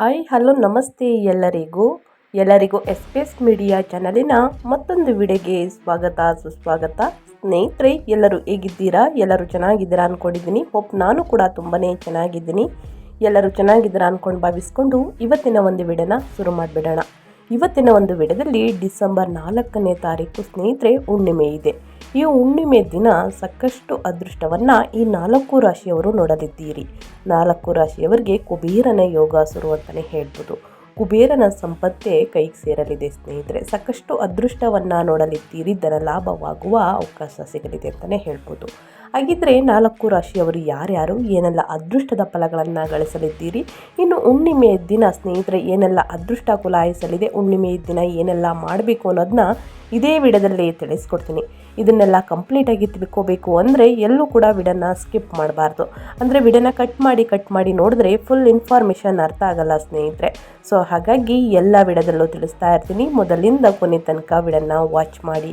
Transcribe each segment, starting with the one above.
Hi, hello, ನಮಸ್ತೆ ಎಲ್ಲರಿಗೂ. ಎಲ್ಲರಿಗೂ ಎಸ್ ಮೀಡಿಯಾ ಚಾನಲಿನ ಮತ್ತೊಂದು ವಿಡಿಯೋಗೆ ಸ್ವಾಗತ, ಸುಸ್ವಾಗತ. ಸ್ನೇಹಿತರೆ, ಎಲ್ಲರೂ ಹೇಗಿದ್ದೀರಾ? ಎಲ್ಲರೂ ಚೆನ್ನಾಗಿದ್ದೀರಾ ಅಂದ್ಕೊಂಡಿದ್ದೀನಿ ಹೋಪ್ ನಾನು ಕೂಡ ತುಂಬಾ ಚೆನ್ನಾಗಿದ್ದೀನಿ. ಎಲ್ಲರೂ ಚೆನ್ನಾಗಿದ್ದೀರಾ ಅಂದ್ಕೊಂಡು ಭಾವಿಸ್ಕೊಂಡು ಇವತ್ತಿನ ಒಂದು ವಿಡಿಯೋನ ಶುರು ಮಾಡಿಬಿಡೋಣ. ಇವತ್ತಿನ ಒಂದು ವಿಡಿಯೋದಲ್ಲಿ ಡಿಸೆಂಬರ್ ನಾಲ್ಕನೇ ತಾರೀಕು ಸ್ನೇಹಿತರೆ, ಹುಣ್ಣಿಮೆ ಇದೆ. ಈ ಹುಣ್ಣಿಮೆ ದಿನ ಸಾಕಷ್ಟು ಅದೃಷ್ಟವನ್ನು ಈ ನಾಲ್ಕು ರಾಶಿಯವರು ನೋಡಲಿದ್ದೀರಿ ನಾಲ್ಕು ರಾಶಿಯವರಿಗೆ ಕುಬೇರನ ಯೋಗ ಶುರು ಅಂತಲೇ ಹೇಳ್ಬೋದು. ಕುಬೇರನ ಸಂಪತ್ತೇ ಕೈಗೆ ಸೇರಲಿದೆ ಸ್ನೇಹಿತರೆ. ಸಾಕಷ್ಟು ಅದೃಷ್ಟವನ್ನು ನೋಡಲಿದ್ದೀರಿ ಇದರ ಲಾಭವಾಗುವ ಅವಕಾಶ ಸಿಗಲಿದೆ ಅಂತಲೇ ಹೇಳ್ಬೋದು. ಹಾಗಿದ್ರೆ ನಾಲ್ಕು ರಾಶಿಯವರು ಯಾರ್ಯಾರು, ಏನೆಲ್ಲ ಅದೃಷ್ಟದ ಫಲಗಳನ್ನು ಗಳಿಸಲಿದ್ದೀರಿ, ಇನ್ನು ಹುಣ್ಣಿಮೆಯ ದಿನ ಸ್ನೇಹಿತರೆ ಏನೆಲ್ಲ ಅದೃಷ್ಟ ಕುಲಾಯಿಸಲಿದೆ ಹುಣ್ಣಿಮೆಯ ದಿನ ಏನೆಲ್ಲ ಮಾಡಬೇಕು ಅನ್ನೋದನ್ನ ಇದೇ ವಿಡದಲ್ಲೇ ತಿಳಿಸ್ಕೊಡ್ತೀನಿ. ಇದನ್ನೆಲ್ಲ ಕಂಪ್ಲೀಟಾಗಿ ತಿಳ್ಕೋಬೇಕು ಅಂದರೆ ಎಲ್ಲೂ ಕೂಡ ವಿಡನ್ನು ಸ್ಕಿಪ್ ಮಾಡಬಾರ್ದು. ಅಂದರೆ ವಿಡನ್ನ ಕಟ್ ಮಾಡಿ ಕಟ್ ಮಾಡಿ ನೋಡಿದ್ರೆ ಫುಲ್ ಇನ್ಫಾರ್ಮೇಷನ್ ಅರ್ಥ ಆಗಲ್ಲ ಸ್ನೇಹಿತರೆ. ಸೊ ಹಾಗಾಗಿ ಎಲ್ಲ ವಿಡದಲ್ಲೂ ತಿಳಿಸ್ತಾ ಇರ್ತೀನಿ. ಮೊದಲಿಂದ ಕೊನೆ ತನಕ ವಿಡನ್ನು ವಾಚ್ ಮಾಡಿ.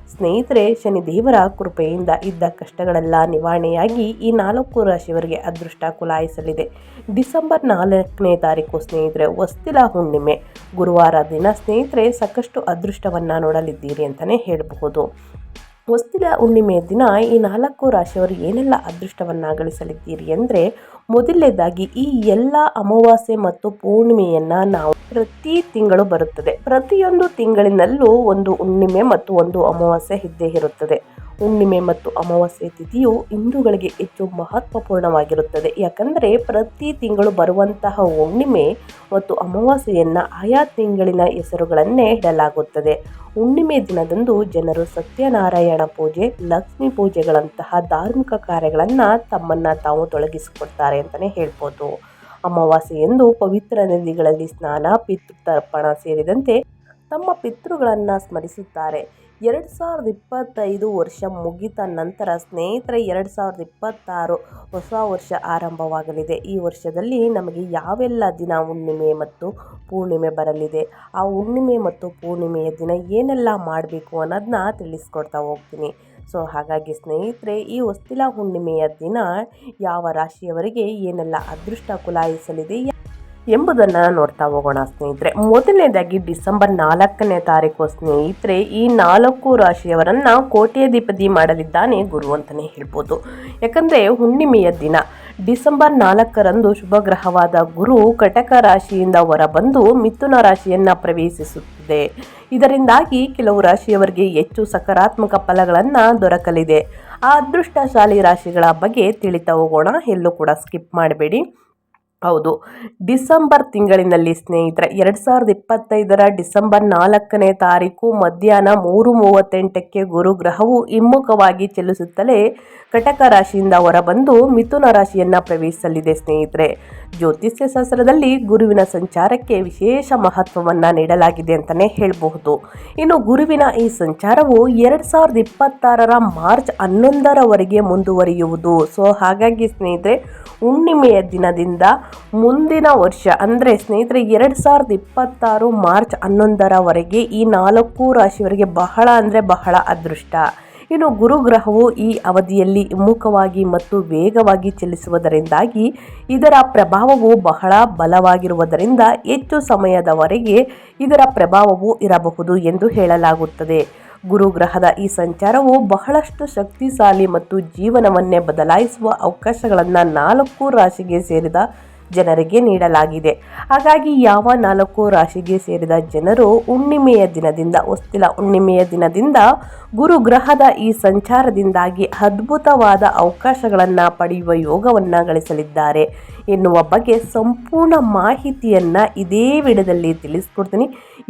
ಸ್ನೇಹಿತರೆ ಶನಿ ದೇವರ ಕೃಪೆಯಿಂದ ಇದ್ದ ಕಷ್ಟಗಳೆಲ್ಲ ನಿವಾರಣೆಯಾಗಿ ಈ ನಾಲ್ಕು ರಾಶಿಯವರಿಗೆ ಅದೃಷ್ಟ ಕುಲಾಯಿಸಲಿದೆ. ಡಿಸೆಂಬರ್ ನಾಲ್ಕನೇ ತಾರೀಕು ಸ್ನೇಹಿತರೆ ವಸ್ತಿಲ ಹುಣ್ಣಿಮೆ. ಗುರುವಾರ ದಿನ ಸ್ನೇಹಿತರೆ, ಸಾಕಷ್ಟು ಅದೃಷ್ಟವನ್ನು ನೋಡಲಿದ್ದೀರಿ ಅಂತಲೇ ಹೇಳಬಹುದು. ಹೊಸ್ತಿಲ ಹುಣ್ಣಿಮೆಯ ದಿನ ಈ ನಾಲ್ಕು ರಾಶಿಯವರು ಏನೆಲ್ಲ ಅದೃಷ್ಟವನ್ನು ಗಳಿಸಲಿದ್ದೀರಿ ಅಂದರೆ ಮೊದಲನೇದಾಗಿ ಈ ಎಲ್ಲ ಅಮಾವಾಸ್ಯೆ ಮತ್ತು ಪೂರ್ಣಿಮೆಯನ್ನು ನಾವು ಪ್ರತಿ ತಿಂಗಳು ಬರುತ್ತದೆ. ಪ್ರತಿಯೊಂದು ತಿಂಗಳಿನಲ್ಲೂ ಒಂದು ಹುಣ್ಣಿಮೆ ಮತ್ತು ಒಂದು ಅಮಾವಾಸ್ಯೆ ಇದ್ದೇ ಇರುತ್ತದೆ. ಹುಣ್ಣಿಮೆ ಮತ್ತು ಅಮಾವಾಸ್ಯೆ ತಿಥಿಯು ಹಿಂದೂಗಳಿಗೆ ಹೆಚ್ಚು ಮಹತ್ವಪೂರ್ಣವಾಗಿರುತ್ತದೆ. ಯಾಕಂದರೆ ಪ್ರತಿ ತಿಂಗಳು ಬರುವಂತಹ ಹುಣ್ಣಿಮೆ ಮತ್ತು ಅಮಾವಾಸ್ಯೆಯನ್ನು ಆಯಾ ತಿಂಗಳಿನ ಹೆಸರುಗಳನ್ನೇ ಇಡಲಾಗುತ್ತದೆ. ಹುಣ್ಣಿಮೆ ದಿನದಂದು ಜನರು ಸತ್ಯನಾರಾಯಣ ಪೂಜೆ, ಲಕ್ಷ್ಮೀ ಪೂಜೆಗಳಂತಹ ಧಾರ್ಮಿಕ ಕಾರ್ಯಗಳನ್ನು ತಮ್ಮನ್ನು ತಾವು ತೊಡಗಿಸಿಕೊಡ್ತಾರೆ ಅಂತಲೇ ಹೇಳ್ಬೋದು. ಅಮಾವಾಸ್ಯೆಯಂದು ಪವಿತ್ರ ನದಿಗಳಲ್ಲಿ ಸ್ನಾನ ಪಿತೃತರ್ಪಣ ಸೇರಿದಂತೆ ತಮ್ಮ ಪಿತೃಗಳನ್ನು ಸ್ಮರಿಸುತ್ತಾರೆ. ಎರಡು ಸಾವಿರದ ಇಪ್ಪತ್ತೈದು ವರ್ಷ ಮುಗಿದ ನಂತರ ಸ್ನೇಹಿತರೆ, ಎರಡು ಸಾವಿರದ ಇಪ್ಪತ್ತಾರು ಹೊಸ ವರ್ಷ ಆರಂಭವಾಗಲಿದೆ. ಈ ವರ್ಷದಲ್ಲಿ ನಮಗೆ ಯಾವೆಲ್ಲ ದಿನ ಹುಣ್ಣಿಮೆ ಮತ್ತು ಪೂರ್ಣಿಮೆ ಬರಲಿದೆ, ಆ ಹುಣ್ಣಿಮೆ ಮತ್ತು ಪೂರ್ಣಿಮೆಯ ದಿನ ಏನೆಲ್ಲ ಮಾಡಬೇಕು ಅನ್ನೋದನ್ನ ತಿಳಿಸ್ಕೊಡ್ತಾ ಹೋಗ್ತೀನಿ. ಸೊ, ಹಾಗಾಗಿ ಸ್ನೇಹಿತರೆ, ಈ ಹೊಸ್ತಿಲ ಹುಣ್ಣಿಮೆಯ ದಿನ ಯಾವ ರಾಶಿಯವರಿಗೆ ಏನೆಲ್ಲ ಅದೃಷ್ಟ ಕುಲಾಯಿಸಲಿದೆ ಎಂಬುದನ್ನು ನೋಡ್ತಾ ಹೋಗೋಣ ಸ್ನೇಹಿತರೆ. ಮೊದಲನೇದಾಗಿ ಡಿಸೆಂಬರ್ ನಾಲ್ಕನೇ ತಾರೀಕು ಸ್ನೇಹಿತರೆ, ಈ ನಾಲ್ಕು ರಾಶಿಯವರನ್ನು ಕೋಟ್ಯಾಧಿಪತಿ ಮಾಡಲಿದ್ದಾನೆ ಗುರು ಅಂತಲೇ ಹೇಳ್ಬೋದು. ಯಾಕಂದರೆ ಹುಣ್ಣಿಮೆಯ ದಿನ, ಡಿಸೆಂಬರ್ ನಾಲ್ಕರಂದು ಶುಭ ಗ್ರಹವಾದ ಗುರು ಕಟಕ ರಾಶಿಯಿಂದ ಹೊರಬಂದು ಮಿಥುನ ರಾಶಿಯನ್ನು ಪ್ರವೇಶಿಸುತ್ತಿದೆ. ಇದರಿಂದಾಗಿ ಕೆಲವು ರಾಶಿಯವರಿಗೆ ಹೆಚ್ಚು ಸಕಾರಾತ್ಮಕ ಫಲಗಳನ್ನು ದೊರಕಲಿದೆ. ಆ ಅದೃಷ್ಟಶಾಲಿ ರಾಶಿಗಳ ಬಗ್ಗೆ ತಿಳಿತಾ ಹೋಗೋಣ. ಎಲ್ಲೂ ಕೂಡ ಸ್ಕಿಪ್ ಮಾಡಬೇಡಿ. ಹೌದು. ಡಿಸೆಂಬರ್ ತಿಂಗಳಿನಲ್ಲಿ ಸ್ನೇಹಿತರೆ, ಎರಡು ಸಾವಿರದ ಇಪ್ಪತ್ತೈದರ ಡಿಸೆಂಬರ್ ನಾಲ್ಕನೇ ತಾರೀಕು ಮಧ್ಯಾಹ್ನ ಮೂರು ಮೂವತ್ತೆಂಟಕ್ಕೆ ಗುರುಗ್ರಹವು ಹಿಮ್ಮುಖವಾಗಿ ಚಲಿಸುತ್ತಲೇ ಕಟಕ ರಾಶಿಯಿಂದ ಹೊರಬಂದು ಮಿಥುನ ರಾಶಿಯನ್ನು ಪ್ರವೇಶಿಸಲಿದೆ ಸ್ನೇಹಿತರೆ. ಜ್ಯೋತಿಷ್ಯ ಶಾಸ್ತ್ರದಲ್ಲಿ ಗುರುವಿನ ಸಂಚಾರಕ್ಕೆ ವಿಶೇಷ ಮಹತ್ವವನ್ನು ನೀಡಲಾಗಿದೆ ಅಂತಲೇ ಹೇಳಬಹುದು. ಇನ್ನು ಗುರುವಿನ ಈ ಸಂಚಾರವು ಎರಡು ಸಾವಿರದ ಇಪ್ಪತ್ತಾರರ ಮಾರ್ಚ್ ಹನ್ನೊಂದರವರೆಗೆ ಮುಂದುವರಿಯುವುದು. ಸೊ ಹಾಗಾಗಿ ಸ್ನೇಹಿತರೆ, ಹುಣ್ಣಿಮೆಯ ದಿನದಿಂದ ಮುಂದಿನ ವರ್ಷ, ಅಂದರೆ ಸ್ನೇಹಿತರೆ, ಎರಡು ಸಾವಿರದ ಇಪ್ಪತ್ತಾರು ಮಾರ್ಚ್ ಹನ್ನೊಂದರವರೆಗೆ ಈ ನಾಲ್ಕು ರಾಶಿಯವರಿಗೆ ಬಹಳ ಅಂದರೆ ಬಹಳ ಅದೃಷ್ಟ. ಇನ್ನು ಗುರುಗ್ರಹವು ಈ ಅವಧಿಯಲ್ಲಿ ಹಿಮ್ಮುಖವಾಗಿ ಮತ್ತು ವೇಗವಾಗಿ ಚಲಿಸುವುದರಿಂದಾಗಿ ಇದರ ಪ್ರಭಾವವು ಬಹಳ ಬಲವಾಗಿರುವುದರಿಂದ ಹೆಚ್ಚು ಸಮಯದವರೆಗೆ ಇದರ ಪ್ರಭಾವವು ಇರಬಹುದು ಎಂದು ಹೇಳಲಾಗುತ್ತದೆ. ಗುರುಗ್ರಹದ ಈ ಸಂಚಾರವು ಬಹಳಷ್ಟು ಶಕ್ತಿಶಾಲಿ ಮತ್ತು ಜೀವನವನ್ನೇ ಬದಲಾಯಿಸುವ ಅವಕಾಶಗಳನ್ನು ನಾಲ್ಕು ರಾಶಿಗೆ ಸೇರಿದ ಜನರಿಗೆ ನೀಡಲಾಗಿದೆ. ಹಾಗಾಗಿ ಯಾವ ನಾಲ್ಕು ರಾಶಿಗೆ ಸೇರಿದ ಜನರು ಹುಣ್ಣಿಮೆಯ ದಿನದಿಂದ, ಹೊಸ್ತಿಲ ಹುಣ್ಣಿಮೆಯ ದಿನದಿಂದ ಗುರು ಗ್ರಹದ ಈ ಸಂಚಾರದಿಂದಾಗಿ ಅದ್ಭುತವಾದ ಅವಕಾಶಗಳನ್ನು ಪಡೆಯುವ ಯೋಗವನ್ನು ಗಳಿಸಲಿದ್ದಾರೆ. ಎನ್ನುವ ಬಗ್ಗೆ ಸಂಪೂರ್ಣ ಮಾಹಿತಿಯನ್ನು ಇದೇ ವಿಡದಲ್ಲಿ ತಿಳಿಸ್ಕೊಡ್ತೀನಿ.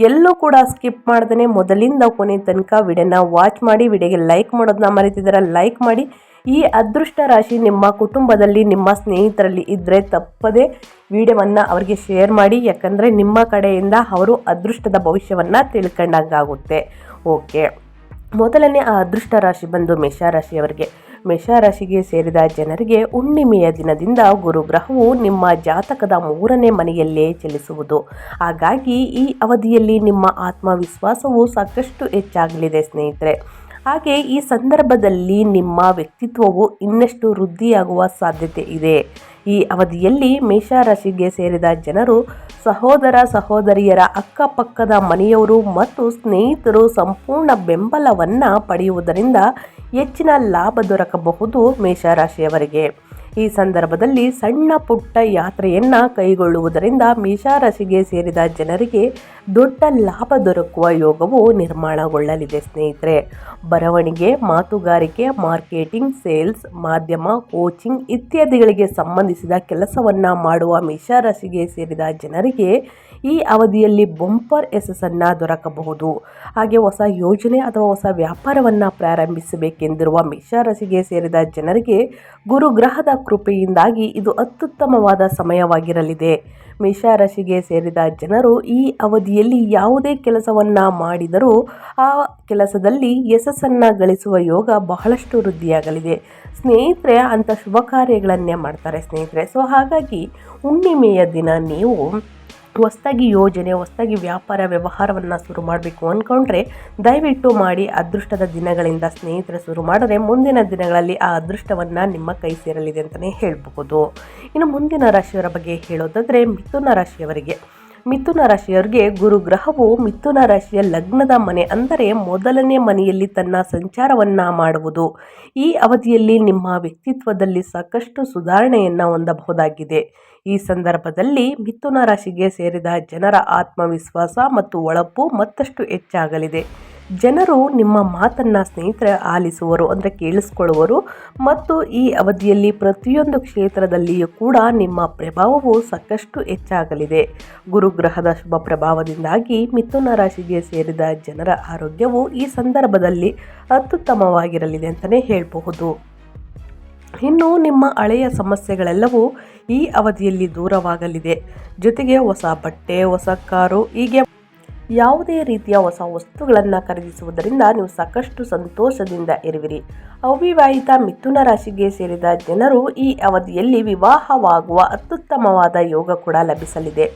ಎಲ್ಲೂ ಕೂಡ ಸ್ಕಿಪ್ ಮಾಡ್ದೇ ಮೊದಲಿಂದ ಕೊನೆ ತನಕ ವಿಡಿಯೋನ ವಾಚ್ ಮಾಡಿ, ವಿಡಿಯೋಗೆ ಲೈಕ್ ಮಾಡೋದನ್ನ ಮರಿತಿದ್ದಾರೆ, ಲೈಕ್ ಮಾಡಿ. ಈ ಅದೃಷ್ಟ ರಾಶಿ ನಿಮ್ಮ ಕುಟುಂಬದಲ್ಲಿ, ನಿಮ್ಮ ಸ್ನೇಹಿತರಲ್ಲಿ ಇದ್ದರೆ ತಪ್ಪದೇ ವಿಡಿಯೋವನ್ನು ಅವರಿಗೆ ಶೇರ್ ಮಾಡಿ. ಯಾಕಂದರೆ ನಿಮ್ಮ ಕಡೆಯಿಂದ ಅವರು ಅದೃಷ್ಟದ ಭವಿಷ್ಯವನ್ನು ತಿಳ್ಕೊಂಡಂಗಾಗುತ್ತೆ. ಓಕೆ. ಮೊದಲನೇ ಆ ಅದೃಷ್ಟ ರಾಶಿ ಬಂದು ಮೇಷರಾಶಿಯವರಿಗೆ ಮೇಷರಾಶಿಗೆ ಸೇರಿದ ಜನರಿಗೆ ಹುಣ್ಣಿಮೆಯ ದಿನದಿಂದ ಗುರುಗ್ರಹವು ನಿಮ್ಮ ಜಾತಕದ ಮೂರನೇ ಮನೆಯಲ್ಲೇ ಚಲಿಸುವುದು. ಹಾಗಾಗಿ ಈ ಅವಧಿಯಲ್ಲಿ ನಿಮ್ಮ ಆತ್ಮವಿಶ್ವಾಸವು ಸಾಕಷ್ಟು ಹೆಚ್ಚಾಗಲಿದೆ ಸ್ನೇಹಿತರೆ. ಹಾಗೆ ಈ ಸಂದರ್ಭದಲ್ಲಿ ನಿಮ್ಮ ವ್ಯಕ್ತಿತ್ವವು ಇನ್ನಷ್ಟು ವೃದ್ಧಿಯಾಗುವ ಸಾಧ್ಯತೆ ಇದೆ. ಈ ಅವಧಿಯಲ್ಲಿ ಮೇಷರಾಶಿಗೆ ಸೇರಿದ ಜನರು ಸಹೋದರ ಸಹೋದರಿಯರ ಅಕ್ಕಪಕ್ಕದ ಮನೆಯವರು ಮತ್ತು ಸ್ನೇಹಿತರು ಸಂಪೂರ್ಣ ಬೆಂಬಲವನ್ನು ಪಡೆಯುವುದರಿಂದ ಹೆಚ್ಚಿನ ಲಾಭ ದೊರಕಬಹುದು ಮೇಷರಾಶಿಯವರಿಗೆ. ಈ ಸಂದರ್ಭದಲ್ಲಿ ಸಣ್ಣ ಪುಟ್ಟ ಯಾತ್ರೆಯನ್ನು ಕೈಗೊಳ್ಳುವುದರಿಂದ ಮೇಷರಾಶಿಗೆ ಸೇರಿದ ಜನರಿಗೆ ದೊಡ್ಡ ಲಾಭ ದೊರಕುವ ಯೋಗವು ನಿರ್ಮಾಣಗೊಳ್ಳಲಿದೆ, ಸ್ನೇಹಿತರೆ. ಬರವಣಿಗೆ, ಮಾತುಗಾರಿಕೆ, ಮಾರ್ಕೆಟಿಂಗ್, ಸೇಲ್ಸ್, ಮಾಧ್ಯಮ, ಕೋಚಿಂಗ್ ಇತ್ಯಾದಿಗಳಿಗೆ ಸಂಬಂಧಿಸಿದ ಕೆಲಸವನ್ನು ಮಾಡುವ ಮೇಷರಾಶಿಗೆ ಸೇರಿದ ಜನರಿಗೆ ಈ ಅವಧಿಯಲ್ಲಿ ಬಂಪರ್ ಯಶಸ್ಸನ್ನು ದೊರಕಬಹುದು. ಹಾಗೆ ಹೊಸ ಯೋಜನೆ ಅಥವಾ ಹೊಸ ವ್ಯಾಪಾರವನ್ನು ಪ್ರಾರಂಭಿಸಬೇಕೆಂದಿರುವ ಮೇಷರಾಶಿಗೆ ಸೇರಿದ ಜನರಿಗೆ ಗುರುಗ್ರಹದ ಕೃಪೆಯಿಂದಾಗಿ ಇದು ಅತ್ಯುತ್ತಮವಾದ ಸಮಯವಾಗಿರಲಿದೆ. ಮೇಷರಾಶಿಗೆ ಸೇರಿದ ಜನರು ಈ ಅವಧಿಯಲ್ಲಿ ಯಾವುದೇ ಕೆಲಸವನ್ನು ಮಾಡಿದರೂ ಆ ಕೆಲಸದಲ್ಲಿ ಯಶಸ್ಸನ್ನು ಗಳಿಸುವ ಯೋಗ ಬಹಳಷ್ಟು ವೃದ್ಧಿಯಾಗಲಿದೆ. ಸ್ನೇಹಿತರೆ ಅಂತ ಶುಭ ಕಾರ್ಯಗಳನ್ನೇ ಮಾಡ್ತಾರೆ ಸ್ನೇಹಿತರೆ. ಸೊ ಹಾಗಾಗಿ ಹುಣ್ಣಿಮೆಯ ದಿನ ನೀವು ಹೊಸ್ದಾಗಿ ಯೋಜನೆ ಹೊಸ್ದಾಗಿ ವ್ಯಾಪಾರ ವ್ಯವಹಾರವನ್ನು ಶುರು ಮಾಡಬೇಕು ಅಂದ್ಕೊಂಡ್ರೆ ದಯವಿಟ್ಟು ಮಾಡಿ ಅದೃಷ್ಟದ ದಿನಗಳಿಂದ ಸ್ನೇಹಿತರು ಶುರು ಮಾಡಿದ್ರೆ ಮುಂದಿನ ದಿನಗಳಲ್ಲಿ ಆ ಅದೃಷ್ಟವನ್ನು ನಿಮ್ಮ ಕೈ ಸೇರಲಿದೆ ಅಂತಲೇ ಹೇಳಬಹುದು. ಇನ್ನು ಮುಂದಿನ ರಾಶಿಯವರ ಬಗ್ಗೆ ಹೇಳೋದಾದರೆ ಮಿಥುನ ರಾಶಿಯವರಿಗೆ. ಮಿಥುನ ರಾಶಿಯವರಿಗೆ ಗುರುಗ್ರಹವು ಮಿಥುನ ರಾಶಿಯ ಲಗ್ನದ ಮನೆ ಅಂದರೆ ಮೊದಲನೇ ಮನೆಯಲ್ಲಿ ತನ್ನ ಸಂಚಾರವನ್ನು ಮಾಡುವುದು. ಈ ಅವಧಿಯಲ್ಲಿ ನಿಮ್ಮ ವ್ಯಕ್ತಿತ್ವದಲ್ಲಿ ಸಾಕಷ್ಟು ಸುಧಾರಣೆಯನ್ನು ಹೊಂದಬಹುದಾಗಿದೆ. ಈ ಸಂದರ್ಭದಲ್ಲಿ ಮಿಥುನ ರಾಶಿಗೆ ಸೇರಿದ ಜನರ ಆತ್ಮವಿಶ್ವಾಸ ಮತ್ತು ಒಳಪು ಮತ್ತಷ್ಟು ಹೆಚ್ಚಾಗಲಿದೆ. ಜನರು ನಿಮ್ಮ ಮಾತನ್ನು ಸ್ನೇಹಿತರ ಆಲಿಸುವರು ಅಂದರೆ ಕೇಳಿಸ್ಕೊಳ್ಳುವರು ಮತ್ತು ಈ ಅವಧಿಯಲ್ಲಿ ಪ್ರತಿಯೊಂದು ಕ್ಷೇತ್ರದಲ್ಲಿಯೂ ಕೂಡ ನಿಮ್ಮ ಪ್ರಭಾವವು ಸಾಕಷ್ಟು ಹೆಚ್ಚಾಗಲಿದೆ. ಗುರುಗ್ರಹದ ಶುಭ ಪ್ರಭಾವದಿಂದಾಗಿ ಮಿಥುನ ರಾಶಿಗೆ ಸೇರಿದ ಜನರ ಆರೋಗ್ಯವು ಈ ಸಂದರ್ಭದಲ್ಲಿ ಅತ್ಯುತ್ತಮವಾಗಿರಲಿದೆ ಅಂತಲೇ ಹೇಳಬಹುದು. ಇನ್ನು ನಿಮ್ಮ ಹಳೆಯ ಸಮಸ್ಯೆಗಳೆಲ್ಲವೂ ಈ ಅವಧಿಯಲ್ಲಿ ದೂರವಾಗಲಿದೆ. ಜೊತೆಗೆ ಹೊಸ ಬಟ್ಟೆ, ಹೊಸ ಕಾರು, ಹೀಗೆ ಯಾವುದೇ ರೀತಿಯ ಹೊಸ ವಸ್ತುಗಳನ್ನು ಖರೀದಿಸುವುದರಿಂದ ನೀವು ಸಾಕಷ್ಟು ಸಂತೋಷದಿಂದ ಇರುವಿರಿ. ಅವಿವಾಹಿತ ಮಿಥುನ ರಾಶಿಗೆ ಸೇರಿದ ಜನರು ಈ ಅವಧಿಯಲ್ಲಿ ವಿವಾಹವಾಗುವ ಅತ್ಯುತ್ತಮವಾದ ಯೋಗ ಕೂಡ ಲಭಿಸಲಿದೆ.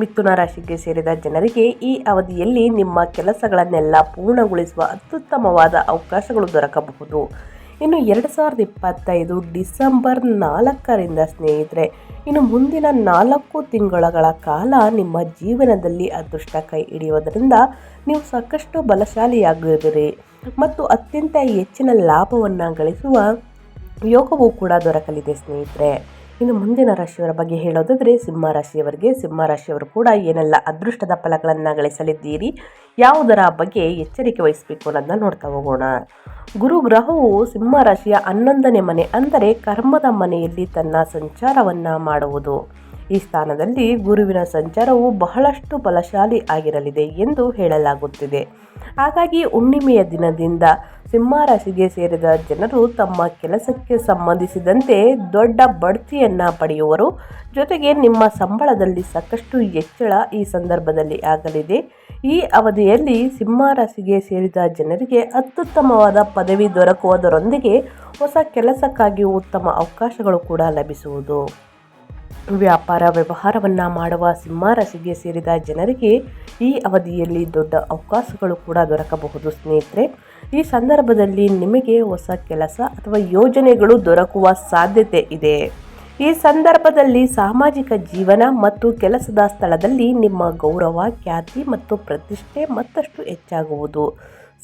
ಮಿಥುನ ರಾಶಿಗೆ ಸೇರಿದ ಜನರಿಗೆ ಈ ಅವಧಿಯಲ್ಲಿ ನಿಮ್ಮ ಕೆಲಸಗಳನ್ನೆಲ್ಲ ಪೂರ್ಣಗೊಳಿಸುವ ಅತ್ಯುತ್ತಮವಾದ ಅವಕಾಶಗಳು ದೊರಕಬಹುದು. ಇನ್ನು ಎರಡು ಸಾವಿರದ ಇಪ್ಪತ್ತೈದು ಡಿಸೆಂಬರ್ ನಾಲ್ಕರಿಂದ ಸ್ನೇಹಿತರೆ, ಇನ್ನು ಮುಂದಿನ ನಾಲ್ಕು ತಿಂಗಳ ಕಾಲ ನಿಮ್ಮ ಜೀವನದಲ್ಲಿ ಅದೃಷ್ಟ ಕೈ ಹಿಡಿಯೋದರಿಂದ ನೀವು ಸಾಕಷ್ಟು ಬಲಶಾಲಿಯಾಗಿರುವಿರಿ ಮತ್ತು ಅತ್ಯಂತ ಹೆಚ್ಚಿನ ಲಾಭವನ್ನು ಗಳಿಸುವ ಯೋಗವೂ ಕೂಡ ದೊರಕಲಿದೆ ಸ್ನೇಹಿತರೆ. ಇನ್ನು ಮುಂದಿನ ರಾಶಿಯವರ ಬಗ್ಗೆ ಹೇಳೋದಾದರೆ ಸಿಂಹ ರಾಶಿಯವರಿಗೆ ಸಿಂಹ ರಾಶಿಯವರು ಕೂಡ ಏನೆಲ್ಲ ಅದೃಷ್ಟದ ಫಲಗಳನ್ನು ಗಳಿಸಲಿದ್ದೀರಿ, ಯಾವುದರ ಬಗ್ಗೆ ಎಚ್ಚರಿಕೆ ವಹಿಸಬೇಕು ಅನ್ನೋದನ್ನ ನೋಡ್ತಾ ಹೋಗೋಣ. ಗುರು ಗ್ರಹವು ಸಿಂಹ ರಾಶಿಯ ಹನ್ನೊಂದನೇ ಮನೆ ಅಂದರೆ ಕರ್ಮದ ಮನೆಯಲ್ಲಿ ತನ್ನ ಸಂಚಾರವನ್ನು ಮಾಡುವುದು. ಈ ಸ್ಥಾನದಲ್ಲಿ ಗುರುವಿನ ಸಂಚಾರವು ಬಹಳಷ್ಟು ಬಲಶಾಲಿ ಆಗಿರಲಿದೆ ಎಂದು ಹೇಳಲಾಗುತ್ತಿದೆ. ಹಾಗಾಗಿ ಹುಣ್ಣಿಮೆಯ ದಿನದಿಂದ ಸಿಂಹರಾಶಿಗೆ ಸೇರಿದ ಜನರು ತಮ್ಮ ಕೆಲಸಕ್ಕೆ ಸಂಬಂಧಿಸಿದಂತೆ ದೊಡ್ಡ ಬಡ್ತಿಯನ್ನು ಪಡೆಯುವರು. ಜೊತೆಗೆ ನಿಮ್ಮ ಸಂಬಳದಲ್ಲಿ ಸಾಕಷ್ಟು ಹೆಚ್ಚಳ ಈ ಸಂದರ್ಭದಲ್ಲಿ ಆಗಲಿದೆ. ಈ ಅವಧಿಯಲ್ಲಿ ಸಿಂಹರಾಶಿಗೆ ಸೇರಿದ ಜನರಿಗೆ ಅತ್ಯುತ್ತಮವಾದ ಪದವಿ ದೊರಕುವುದರೊಂದಿಗೆ ಹೊಸ ಕೆಲಸಕ್ಕಾಗಿ ಉತ್ತಮ ಅವಕಾಶಗಳು ಕೂಡ ಲಭಿಸುವುದು. ವ್ಯಾಪಾರ ವ್ಯವಹಾರವನ್ನು ಮಾಡುವ ಸಿಂಹ ರಾಶಿಗೆ ಸೇರಿದ ಜನರಿಗೆ ಈ ಅವಧಿಯಲ್ಲಿ ದೊಡ್ಡ ಅವಕಾಶಗಳು ಕೂಡ ದೊರಕಬಹುದು ಸ್ನೇಹಿತರೆ. ಈ ಸಂದರ್ಭದಲ್ಲಿ ನಿಮಗೆ ಹೊಸ ಕೆಲಸ ಅಥವಾ ಯೋಜನೆಗಳು ದೊರಕುವ ಸಾಧ್ಯತೆ ಇದೆ. ಈ ಸಂದರ್ಭದಲ್ಲಿ ಸಾಮಾಜಿಕ ಜೀವನ ಮತ್ತು ಕೆಲಸದ ಸ್ಥಳದಲ್ಲಿ ನಿಮ್ಮ ಗೌರವ, ಖ್ಯಾತಿ ಮತ್ತು ಪ್ರತಿಷ್ಠೆ ಮತ್ತಷ್ಟು ಹೆಚ್ಚಾಗುವುದು.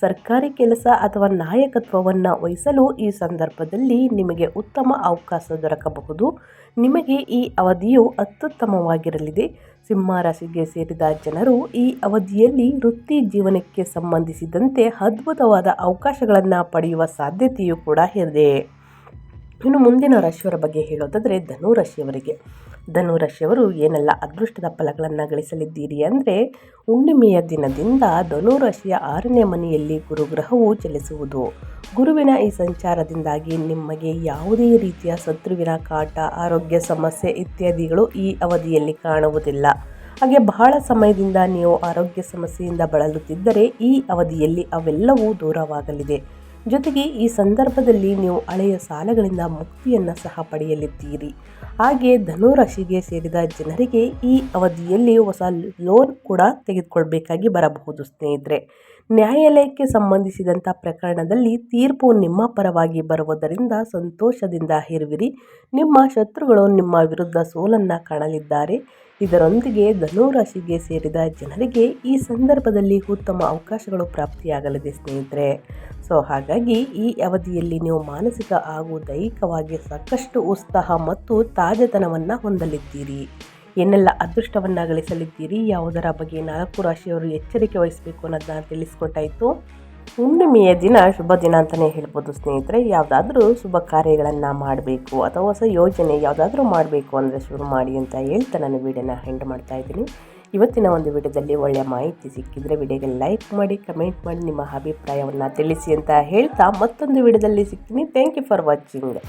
ಸರ್ಕಾರಿ ಕೆಲಸ ಅಥವಾ ನಾಯಕತ್ವವನ್ನು ವಹಿಸಲು ಈ ಸಂದರ್ಭದಲ್ಲಿ ನಿಮಗೆ ಉತ್ತಮ ಅವಕಾಶ ದೊರಕಬಹುದು. ನಿಮಗೆ ಈ ಅವಧಿಯು ಅತ್ಯುತ್ತಮವಾಗಿರಲಿದೆ. ಸಿಂಹರಾಶಿಗೆ ಸೇರಿದ ಜನರು ಈ ಅವಧಿಯಲ್ಲಿ ವೃತ್ತಿ ಜೀವನಕ್ಕೆ ಸಂಬಂಧಿಸಿದಂತೆ ಅದ್ಭುತವಾದ ಅವಕಾಶಗಳನ್ನು ಪಡೆಯುವ ಸಾಧ್ಯತೆಯೂ ಕೂಡ ಇದೆ. ಇನ್ನು ಮುಂದಿನ ರಾಶಿಯವರ ಬಗ್ಗೆ ಹೇಳೋದಾದರೆ ಧನು ರಾಶಿಯವರಿಗೆ ಧನು ರಾಶಿಯವರು ಏನೆಲ್ಲ ಅದೃಷ್ಟದ ಫಲಗಳನ್ನು ಗಳಿಸಲಿದ್ದೀರಿ ಅಂದರೆ ಹುಣ್ಣಿಮೆಯ ದಿನದಿಂದ ಧನುರಾಶಿಯ ಆರನೇ ಮನೆಯಲ್ಲಿ ಗುರುಗ್ರಹವು ಚಲಿಸುವುದು. ಗುರುವಿನ ಈ ಸಂಚಾರದಿಂದಾಗಿ ನಿಮಗೆ ಯಾವುದೇ ರೀತಿಯ ಶತ್ರುವಿನ ಕಾಟ, ಆರೋಗ್ಯ ಸಮಸ್ಯೆ ಇತ್ಯಾದಿಗಳು ಈ ಅವಧಿಯಲ್ಲಿ ಕಾಣುವುದಿಲ್ಲ. ಹಾಗೆ ಬಹಳ ಸಮಯದಿಂದ ನೀವು ಆರೋಗ್ಯ ಸಮಸ್ಯೆಯಿಂದ ಬಳಲುತ್ತಿದ್ದರೆ ಈ ಅವಧಿಯಲ್ಲಿ ಅವೆಲ್ಲವೂ ದೂರವಾಗಲಿದೆ. ಜೊತೆಗೆ ಈ ಸಂದರ್ಭದಲ್ಲಿ ನೀವು ಹಳೆಯ ಸಾಲಗಳಿಂದ ಮುಕ್ತಿಯನ್ನು ಸಹ ಪಡೆಯಲಿದ್ದೀರಿ. ಹಾಗೆ ಧನುರಾಶಿಗೆ ಸೇರಿದ ಜನರಿಗೆ ಈ ಅವಧಿಯಲ್ಲಿ ಹೊಸ ಲೋನ್ ಕೂಡ ತೆಗೆದುಕೊಳ್ಬೇಕಾಗಿ ಬರಬಹುದು ಸ್ನೇಹಿತರೆ. ನ್ಯಾಯಾಲಯಕ್ಕೆ ಸಂಬಂಧಿಸಿದಂಥ ಪ್ರಕರಣದಲ್ಲಿ ತೀರ್ಪು ನಿಮ್ಮ ಪರವಾಗಿ ಬರುವುದರಿಂದ ಸಂತೋಷದಿಂದ ಇರುವಿರಿ. ನಿಮ್ಮ ಶತ್ರುಗಳು ನಿಮ್ಮ ವಿರುದ್ಧ ಸೋಲನ್ನು ಕಾಣಲಿದ್ದಾರೆ. ಇದರೊಂದಿಗೆ ಧನುರಾಶಿಗೆ ಸೇರಿದ ಜನರಿಗೆ ಈ ಸಂದರ್ಭದಲ್ಲಿ ಉತ್ತಮ ಅವಕಾಶಗಳು ಪ್ರಾಪ್ತಿಯಾಗಲಿದೆ ಸ್ನೇಹಿತರೆ. ಸೊ, ಹಾಗಾಗಿ ಈ ಅವಧಿಯಲ್ಲಿ ನೀವು ಮಾನಸಿಕ ಹಾಗೂ ದೈಹಿಕವಾಗಿ ಸಾಕಷ್ಟು ಉತ್ಸಾಹ ಮತ್ತು ತಾಜತನವನ್ನು ಹೊಂದಲಿದ್ದೀರಿ. ಏನೆಲ್ಲ ಅದೃಷ್ಟವನ್ನು ಗಳಿಸಲಿದ್ದೀರಿ? ಯಾವುದರ ಬಗ್ಗೆ ನಾಲ್ಕು ರಾಶಿಯವರು ಎಚ್ಚರಿಕೆ ವಹಿಸಬೇಕು ಅನ್ನೋದನ್ನ ತಿಳಿಸ್ಕೊಟ್ಟಾಯಿತು. ಹುಣ್ಣಿಮೆಯ ದಿನ, ಶುಭ ದಿನ ಅಂತಲೇ ಹೇಳ್ಬೋದು ಸ್ನೇಹಿತರೆ. ಯಾವುದಾದ್ರೂ ಶುಭ ಕಾರ್ಯಗಳನ್ನು ಮಾಡಬೇಕು ಅಥವಾ ಹೊಸ ಯೋಜನೆ ಯಾವುದಾದ್ರೂ ಮಾಡಬೇಕು ಅಂದರೆ ಶುರು ಮಾಡಿ ಅಂತ ಹೇಳ್ತಾ ನಾನು ವಿಡಿಯೋನ ಹೆಂಡ್ ಮಾಡ್ತಾ ಇದ್ದೀನಿ. ಇವತ್ತಿನ ಒಂದು ವಿಡಿಯೋದಲ್ಲಿ ಒಳ್ಳೆಯ ಮಾಹಿತಿ ಸಿಕ್ಕಿದರೆ ವಿಡಿಯೋಗೆ ಲೈಕ್ ಮಾಡಿ ಕಮೆಂಟ್ ಮಾಡಿ, ನಿಮ್ಮ ಅಭಿಪ್ರಾಯವನ್ನು ತಿಳಿಸಿ ಅಂತ ಹೇಳ್ತಾ ಮತ್ತೊಂದು ವಿಡಿಯೋದಲ್ಲಿ ಸಿಗ್ತೀನಿ. Thank you for watching